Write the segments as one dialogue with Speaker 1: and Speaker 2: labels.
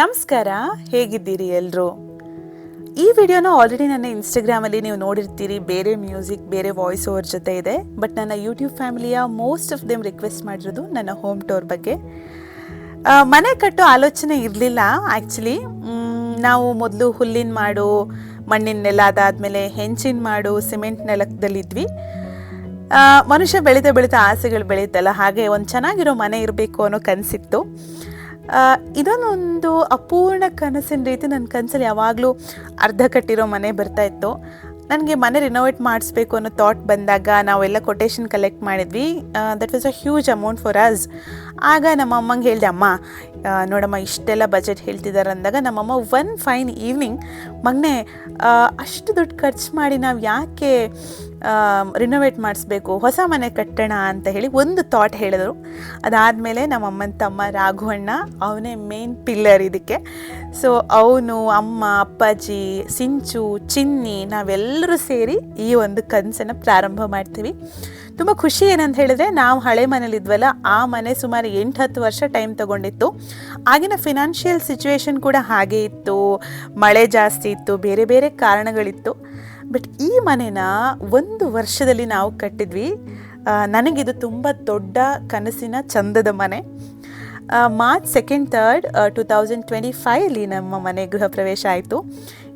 Speaker 1: ನಮಸ್ಕಾರ, ಹೇಗಿದ್ದೀರಿ ಎಲ್ಲರೂ ಈ ವಿಡಿಯೋನ ಆಲ್ರೆಡಿ ನನ್ನ ಇನ್ಸ್ಟಾಗ್ರಾಮಲ್ಲಿ ನೀವು ನೋಡಿರ್ತೀರಿ. ಬೇರೆ ಮ್ಯೂಸಿಕ್ ಬೇರೆ ವಾಯ್ಸ್ ಓವರ್ ಜೊತೆ ಇದೆ. ಬಟ್ ನನ್ನ ಯೂಟ್ಯೂಬ್ ಫ್ಯಾಮಿಲಿಯ ಮೋಸ್ಟ್ ಆಫ್ ದೆಮ್ ರಿಕ್ವೆಸ್ಟ್ ಮಾಡಿರೋದು ನನ್ನ ಹೋಮ್ ಟೂರ್ ಬಗ್ಗೆ. ಮನೆ ಕಟ್ಟೋ ಆಲೋಚನೆ ಇರಲಿಲ್ಲ ಆ್ಯಕ್ಚುಲಿ ನಾವು ಮೊದಲು ಹುಲ್ಲಿನ ಮಾಡು, ಮಣ್ಣಿನ ನೆಲ ಅದಾದಮೇಲೆ ಹೆಂಚಿನ ಮಾಡು, ಸಿಮೆಂಟ್ ನೆಲದಲ್ಲಿದ್ವಿ. ಮನುಷ್ಯ ಬೆಳೀತಾ ಬೆಳೀತಾ ಆಸೆಗಳು ಬೆಳೀತಲ್ಲ ಹಾಗೆ ಒಂದು ಚೆನ್ನಾಗಿರೋ ಮನೆ ಇರಬೇಕು ಅನ್ನೋ ಕನಸಿತ್ತು. ಇದನ್ನೊಂದು ಅಪೂರ್ಣ ಕನಸಿನ ರೀತಿ ನನ್ನ ಕನಸಲ್ಲಿ ಯಾವಾಗಲೂ ಅರ್ಧ ಕಟ್ಟಿರೋ ಮನೆ ಬರ್ತಾ ಇತ್ತು. ನನಗೆ ಮನೆ ರಿನೋವೇಟ್ ಮಾಡಿಸ್ಬೇಕು ಅನ್ನೋ ಥಾಟ್ ಬಂದಾಗ ನಾವೆಲ್ಲ ಕೊಟೇಶನ್ ಕಲೆಕ್ಟ್ ಮಾಡಿದ್ವಿ. That was a huge amount for us ಆಗ ನಮ್ಮ ಅಮ್ಮಂಗೆ ಹೇಳಿದೆ, ಅಮ್ಮ ನೋಡಮ್ಮ, ಇಷ್ಟೆಲ್ಲ ಬಜೆಟ್ ಹೇಳ್ತಿದ್ದಾರೆ ಅಂದಾಗ ನಮ್ಮಮ್ಮ ಒನ್ ಫೈನ್ ಈವ್ನಿಂಗ್ ಮಗನೆ ಅಷ್ಟು ದುಡ್ಡು ಖರ್ಚು ಮಾಡಿ ನಾವು ಯಾಕೆ ರಿನೋವೇಟ್ ಮಾಡಿಸ್ಬೇಕು, ಹೊಸ ಮನೆ ಕಟ್ಟೋಣ ಅಂತ ಹೇಳಿ ಒಂದು ಥಾಟ್ ಹೇಳಿದರು. ಅದಾದಮೇಲೆ ನಮ್ಮ ಅಮ್ಮನ ತಮ್ಮ ರಾಘವಣ್ಣ ಅವನೇ ಮೇನ್ ಪಿಲ್ಲರ್ ಇದಕ್ಕೆ. ಸೊ ಅವನು, ಅಮ್ಮ, ಅಪ್ಪಾಜಿ, ಸಿಂಚು, ಚಿನ್ನಿ ನಾವೆಲ್ಲರೂ ಸೇರಿ ಈ ಒಂದು ಕನಸನ್ನು ಪ್ರಾರಂಭ ಮಾಡ್ತೀವಿ. ತುಂಬ ಖುಷಿ ಏನಂತ ಹೇಳಿದ್ರೆ, ನಾವು ಹಳೆ ಮನೇಲಿದ್ವಲ್ಲ, ಆ ಮನೆ ಸುಮಾರು ಎಂಟು ಹತ್ತು ವರ್ಷ ಟೈಮ್ ತಗೊಂಡಿತ್ತು. ಆಗಿನ ಫಿನಾನ್ಷಿಯಲ್ ಸಿಚುವೇಶನ್ ಕೂಡ ಹಾಗೆ ಇತ್ತು. ಮಳೆ ಜಾಸ್ತಿ ಇತ್ತು, ಬೇರೆ ಬೇರೆ ಕಾರಣಗಳಿತ್ತು. ಬಟ್ ಈ ಮನೆನ ಒಂದು ವರ್ಷದಲ್ಲಿ ನಾವು ಕಟ್ಟಿದ್ವಿ. ನನಗಿದು ತುಂಬ ದೊಡ್ಡ ಕನಸಿನ ಚಂದದ ಮನೆ. March second third two thousand twenty ಫೈವಲ್ಲಿ ನಮ್ಮ ಮನೆ ಗೃಹ ಪ್ರವೇಶ ಆಯಿತು.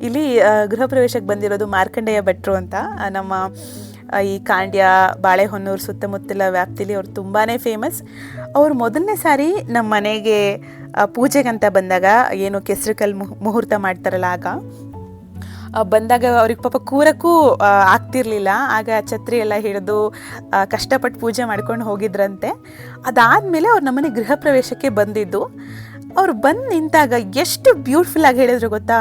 Speaker 1: ಇಲ್ಲಿ ಗೃಹ ಪ್ರವೇಶಕ್ಕೆ ಬಂದಿರೋದು ಮಾರ್ಕಂಡೇಯ ಭಟ್ರು ಅಂತ. ನಮ್ಮ ಈ ಕಾಂಡ್ಯ, ಬಾಳೆಹೊನ್ನೂರು ಸುತ್ತಮುತ್ತಲ ವ್ಯಾಪ್ತಿಲಿ ಅವ್ರು ತುಂಬಾ ಫೇಮಸ್ ಅವ್ರು ಮೊದಲನೇ ಸಾರಿ ನಮ್ಮ ಮನೆಗೆ ಪೂಜೆಗಂತ ಬಂದಾಗ, ಏನು ಕೆಸರು ಕಲ್ಲು ಮುಹೂರ್ತ ಮಾಡ್ತಾರಲ್ಲ ಆಗ ಬಂದಾಗ ಅವ್ರಿಗೆ ಪಾಪ ಕೂರಕ್ಕೂ ಆಗ್ತಿರ್ಲಿಲ್ಲ. ಆಗ ಛತ್ರಿ ಎಲ್ಲ ಹಿಡಿದು ಕಷ್ಟಪಟ್ಟು ಪೂಜೆ ಮಾಡ್ಕೊಂಡು ಹೋಗಿದ್ರಂತೆ. ಅದಾದಮೇಲೆ ಅವ್ರು ನಮ್ಮನೆ ಗೃಹ ಪ್ರವೇಶಕ್ಕೆ ಬಂದಿದ್ದು. ಅವ್ರು ಬಂದು ನಿಂತಾಗ ಎಷ್ಟು ಬ್ಯೂಟಿಫುಲ್ ಆಗಿ ಹೇಳಿದ್ರು ಗೊತ್ತಾ?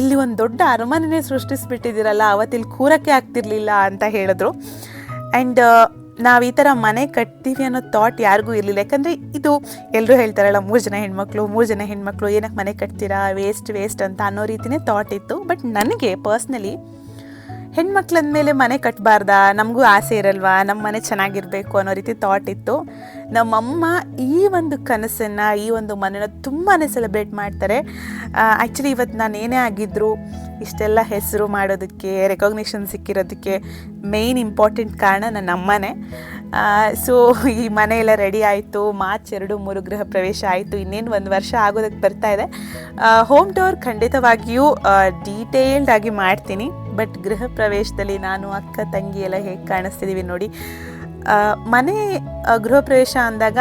Speaker 1: ಇಲ್ಲಿ ಒಂದು ದೊಡ್ಡ ಅರಮನೆನೇ ಸೃಷ್ಟಿಸ್ಬಿಟ್ಟಿದ್ದೀರಲ್ಲ, ಅವತ್ತಿಲ್ಲಿ ಕೂರಕ್ಕೆ ಆಗ್ತಿರ್ಲಿಲ್ಲ ಅಂತ ಹೇಳಿದ್ರು. ಆ್ಯಂಡ್ ನಾವು ಈ ಥರ ಮನೆ ಕಟ್ತೀವಿ ಅನ್ನೋ ಥಾಟ್ ಯಾರಿಗೂ ಇರಲಿಲ್ಲ. ಯಾಕಂದರೆ ಇದು ಎಲ್ಲರೂ ಹೇಳ್ತಾರಲ್ಲ, ಮೂರು ಜನ ಹೆಣ್ಮಕ್ಳು, ಮೂರು ಜನ ಹೆಣ್ಮಕ್ಳು ಏನಕ್ಕೆ ಮನೆ ಕಟ್ತೀರಾ ವೇಸ್ಟ್ ವೇಸ್ಟ್ ಅಂತ ಅನ್ನೋ ರೀತಿನೇ ಥಾಟ್ ಇತ್ತು. ಬಟ್ ನನಗೆ ಪರ್ಸ್ನಲಿ ಹೆಣ್ಮಕ್ಳು ಮೇಲೆ ಮನೆ ಕಟ್ಟಬಾರ್ದಾ ನಮಗೂ ಆಸೆ ಇರಲ್ವಾ? ನಮ್ಮ ಮನೆ ಚೆನ್ನಾಗಿರ್ಬೇಕು ಅನ್ನೋ ರೀತಿ ಥಾಟ್ ಇತ್ತು. ನಮ್ಮಮ್ಮ ಈ ಒಂದು ಕನಸನ್ನು, ಈ ಒಂದು ಮನೆನ ತುಂಬಾ ಸೆಲೆಬ್ರೇಟ್ ಮಾಡ್ತಾರೆ. ಆ್ಯಕ್ಚುಲಿ ಇವತ್ತು ನಾನು ಏನೇ ಆಗಿದ್ದರೂ ಇಷ್ಟೆಲ್ಲ ಹೆಸರು ಮಾಡೋದಕ್ಕೆ ರೆಕಗ್ನಿಷನ್ ಸಿಕ್ಕಿರೋದಕ್ಕೆ ಮೇಯ್ನ್ ಇಂಪಾರ್ಟೆಂಟ್ ಕಾರಣ ನನ್ನ ಅಮ್ಮನೇ. ಸೊ ಈ ಮನೆ ಎಲ್ಲ ರೆಡಿ ಆಯಿತು. ಮಾರ್ಚ್ ಎರಡು ಮೂರು ಗೃಹ ಪ್ರವೇಶ ಆಯಿತು. ಇನ್ನೇನು ಒಂದು ವರ್ಷ ಆಗೋದಕ್ಕೆ ಬರ್ತಾ ಇದೆ. ಹೋಮ್ ಟೂರ್ ಖಂಡಿತವಾಗಿಯೂ ಡೀಟೇಲ್ಡ್ ಆಗಿ ಮಾಡ್ತೀನಿ. ಬಟ್ ಗೃಹ ಪ್ರವೇಶದಲ್ಲಿ ನಾನು ಅಕ್ಕ, ತಂಗಿ ಎಲ್ಲ ಹೇಗೆ ಕಾಣಿಸ್ತಿದ್ದೀವಿ ನೋಡಿ. ಮನೆ ಗೃಹ ಪ್ರವೇಶ ಅಂದಾಗ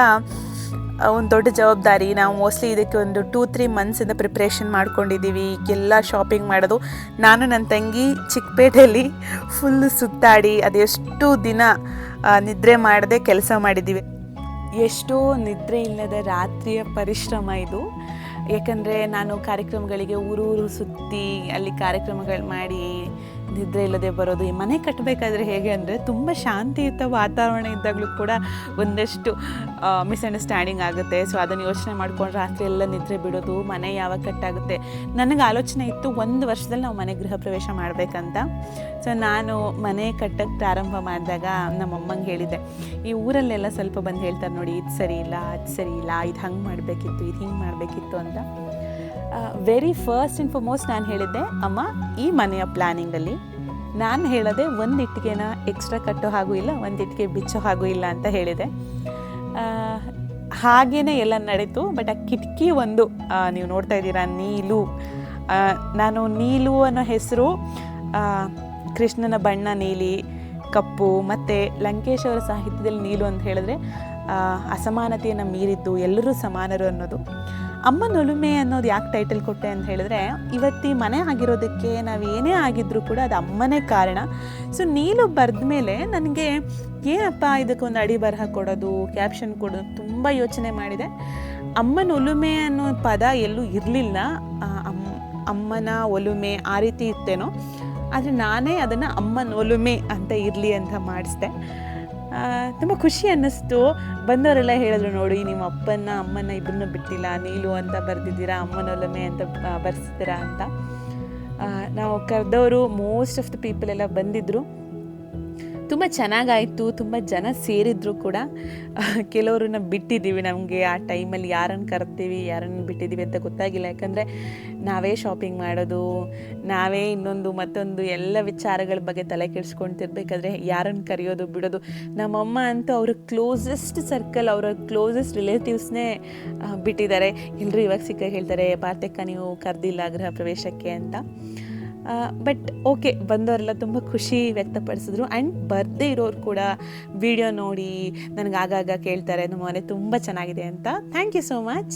Speaker 1: ಒಂದು ದೊಡ್ಡ ಜವಾಬ್ದಾರಿ. ನಾವು ಮೋಸ್ಟ್ಲಿ ಇದಕ್ಕೆ ಒಂದು ಟೂ ತ್ರೀ ಮಂತ್ಸಿಂದ ಪ್ರಿಪ್ರೇಷನ್ ಮಾಡ್ಕೊಂಡಿದ್ದೀವಿ ಎಲ್ಲ ಶಾಪಿಂಗ್ ಮಾಡೋದು. ನಾನು ನನ್ನ ತಂಗಿ ಚಿಕ್ಕಪೇಟೆಯಲ್ಲಿ ಫುಲ್ ಸುತ್ತಾಡಿ ಅದೆಷ್ಟು ದಿನ ನಿದ್ರೆ ಮಾಡದೆ ಕೆಲಸ ಮಾಡಿದ್ದೀವಿ ಎಷ್ಟೋ ನಿದ್ರೆ ಇಲ್ಲದ ರಾತ್ರಿಯ ಪರಿಶ್ರಮ ಇದು. ಯಾಕಂದರೆ ನಾನು ಕಾರ್ಯಕ್ರಮಗಳಿಗೆ ಊರೂರು ಸುತ್ತಿ, ಅಲ್ಲಿ ಕಾರ್ಯಕ್ರಮಗಳು ಮಾಡಿ ನಿದ್ರೆ ಇಲ್ಲದೆ ಬರೋದು, ಈ ಮನೆ ಕಟ್ಟಬೇಕಾದ್ರೆ ಹೇಗೆ ಅಂದರೆ ತುಂಬ ಶಾಂತಿಯುತ ವಾತಾವರಣ ಇದ್ದಾಗಲೂ ಕೂಡ ಒಂದಷ್ಟು ಮಿಸ್ಅಂಡರ್ಸ್ಟ್ಯಾಂಡಿಂಗ್ ಆಗುತ್ತೆ. ಸೊ ಅದನ್ನು ಯೋಚನೆ ಮಾಡ್ಕೊಂಡು ರಾತ್ರಿ ಎಲ್ಲ ನಿದ್ರೆ ಬಿಡೋದು, ಮನೆ ಯಾವಾಗ ಕಟ್ಟಾಗುತ್ತೆ. ನನಗೆ ಆಲೋಚನೆ ಇತ್ತು ಒಂದು ವರ್ಷದಲ್ಲಿ ನಾವು ಮನೆ ಗೃಹ ಪ್ರವೇಶ ಮಾಡಬೇಕಂತ. ಸೊ ನಾನು ಮನೆ ಕಟ್ಟಕ್ಕೆ ಪ್ರಾರಂಭ ಮಾಡಿದಾಗ ನಮ್ಮಮ್ಮಂಗೆ ಹೇಳಿದೆ, ಈ ಊರಲ್ಲೆಲ್ಲ ಸ್ವಲ್ಪ ಬಂದು ಹೇಳ್ತಾರೆ ನೋಡಿ, ಇದು ಸರಿ ಇಲ್ಲ, ಅದು ಸರಿ ಇಲ್ಲ, ಇದು ಹಂಗೆ ಮಾಡಬೇಕಿತ್ತು, ಇದು ಹಿಂಗೆ ಮಾಡಬೇಕಿತ್ತು ಅಂತ. ವೆರಿ ಫಸ್ಟ್ ಆ್ಯಂಡ್ ಫಾರ್ಮೋಸ್ಟ್ ನಾನು ಹೇಳಿದ್ದೆ, ಅಮ್ಮ, ಈ ಮನೆಯ ಪ್ಲ್ಯಾನಿಂಗಲ್ಲಿ ನಾನು ಹೇಳೋದೆ ಒಂದು ಇಟ್ಟಿಗೆನ ಎಕ್ಸ್ಟ್ರಾ ಕಟ್ಟೋ ಹಾಗೂ ಇಲ್ಲ, ಒಂದು ಇಟ್ಟಿಗೆ ಬಿಚ್ಚೋ ಹಾಗೂ ಇಲ್ಲ ಅಂತ ಹೇಳಿದೆ. ಹಾಗೇ ಎಲ್ಲ ನಡೀತು ಬಟ್ ಆ ಕಿಟಕಿ ಒಂದು ನೀವು ನೋಡ್ತಾ ಇದ್ದೀರಾ, ನೀಲು. ನಾನು ನೀಲು ಅನ್ನೋ ಹೆಸರು ಕೃಷ್ಣನ ಬಣ್ಣ ನೀಲಿ, ಕಪ್ಪು, ಮತ್ತು ಲಂಕೇಶ್ ಅವರ ಸಾಹಿತ್ಯದಲ್ಲಿ ನೀಲು ಅಂತ ಹೇಳಿದ್ರೆ ಅಸಮಾನತೆಯನ್ನು ಮೀರಿದ್ದು, ಎಲ್ಲರೂ ಸಮಾನರು ಅನ್ನೋದು. ಅಮ್ಮನ ಒಲುಮೆ ಅನ್ನೋದು ಯಾಕೆ ಟೈಟಲ್ ಕೊಟ್ಟೆ ಅಂತ ಹೇಳಿದ್ರೆ, ಇವತ್ತಿ ಮನೆ ಆಗಿರೋದಕ್ಕೆ ನಾವು ಏನೇ ಆಗಿದ್ರೂ ಕೂಡ ಅದು ಅಮ್ಮನೇ ಕಾರಣ. ಸೊ ನೀಲು ಬರೆದ ಮೇಲೆ ನನಗೆ, ಏನಪ್ಪ ಇದಕ್ಕೊಂದು ಅಡಿ ಬರಹ ಕೊಡೋದು ಕ್ಯಾಪ್ಷನ್ ಕೊಡೋದು ತುಂಬ ಯೋಚನೆ ಮಾಡಿದೆ. ಅಮ್ಮನ ಒಲುಮೆ ಅನ್ನೋ ಪದ ಎಲ್ಲೂ ಇರಲಿಲ್ಲ. ಅಮ್ಮ ಅಮ್ಮನ ಒಲುಮೆ ಆ ರೀತಿ ಇತ್ತೇನೋ. ಆದರೆ ನಾನೇ ಅದನ್ನು ಅಮ್ಮನ ಒಲುಮೆ ಅಂತ ಇರಲಿ ಅಂತ ಮಾಡಿಸ್ದೆ. ತುಂಬ ಖುಷಿ ಅನ್ನಿಸ್ತು. ಬಂದವರೆಲ್ಲ ಹೇಳಿದ್ರು, ನೋಡಿ ನಿಮ್ಮ ಅಪ್ಪನ ಅಮ್ಮನ ಇಬ್ಬರನ್ನೂ ಬಿಟ್ಟಿಲ್ಲ. ನೀಲು ಅಂತ ಬರೆದಿದ್ದೀರಾ ಅಮ್ಮನ ಒಲುಮೆ ಅಂತ ಬರ್ಸಿದ್ದೀರಾ ಅಂತ. ನಾವು ಕರೆದವರು ಮೋಸ್ಟ್ ಆಫ್ ದ ಪೀಪಲ್ ಎಲ್ಲ ಬಂದಿದ್ದರು ತುಂಬ ಚೆನ್ನಾಗಾಯಿತು, ತುಂಬ ಜನ ಸೇರಿದ್ರು ಕೂಡ. ಕೆಲವ್ರನ್ನ ಬಿಟ್ಟಿದ್ದೀವಿ ನಮಗೆ ಆ ಟೈಮಲ್ಲಿ. ಯಾರನ್ನು ಕರ್ತೀವಿ, ಯಾರನ್ನು ಬಿಟ್ಟಿದ್ದೀವಿ ಅಂತ ಗೊತ್ತಾಗಿಲ್ಲ. ಯಾಕಂದರೆ ನಾವೇ ಶಾಪಿಂಗ್ ಮಾಡೋದು, ನಾವೇ ಇನ್ನೊಂದು ಮತ್ತೊಂದು ಎಲ್ಲ ವಿಚಾರಗಳ ಬಗ್ಗೆ ತಲೆ ಕೆಡಿಸ್ಕೊಳ್ತಿರ್ಬೇಕಾದ್ರೆ ಯಾರನ್ನು ಕರೆಯೋದು, ಬಿಡೋದು. ನಮ್ಮಮ್ಮ ಅಂತೂ ಅವರ ಕ್ಲೋಸೆಸ್ಟ್ ಸರ್ಕಲ್ ಅವರ ಕ್ಲೋಸೆಸ್ಟ್ ರಿಲೇಟಿವ್ಸ್ನೇ ಬಿಟ್ಟಿದ್ದಾರೆ. ಎಲ್ಲರೂ ಇವಾಗ ಸಿಕ್ಕ ಹೇಳ್ತಾರೆ, ಪಾರ್ಥಕ್ಕ, ನೀವು ಕರೆದಿಲ್ಲ ಗೃಹ ಪ್ರವೇಶಕ್ಕೆ ಅಂತ. ಬಟ್ ಓಕೆ ಬಂದವರೆಲ್ಲ ತುಂಬ ಖುಷಿ ವ್ಯಕ್ತಪಡಿಸಿದ್ರು. ಆ್ಯಂಡ್ ಬರ್ದೇ ಇರೋರು ಕೂಡ ವಿಡಿಯೋ ನೋಡಿ, ನನಗೆ ಆಗಾಗ ಕೇಳ್ತಾರೆ ನಮ್ಮ ಮನೆ ತುಂಬ ಚೆನ್ನಾಗಿದೆ ಅಂತ. Thank you so much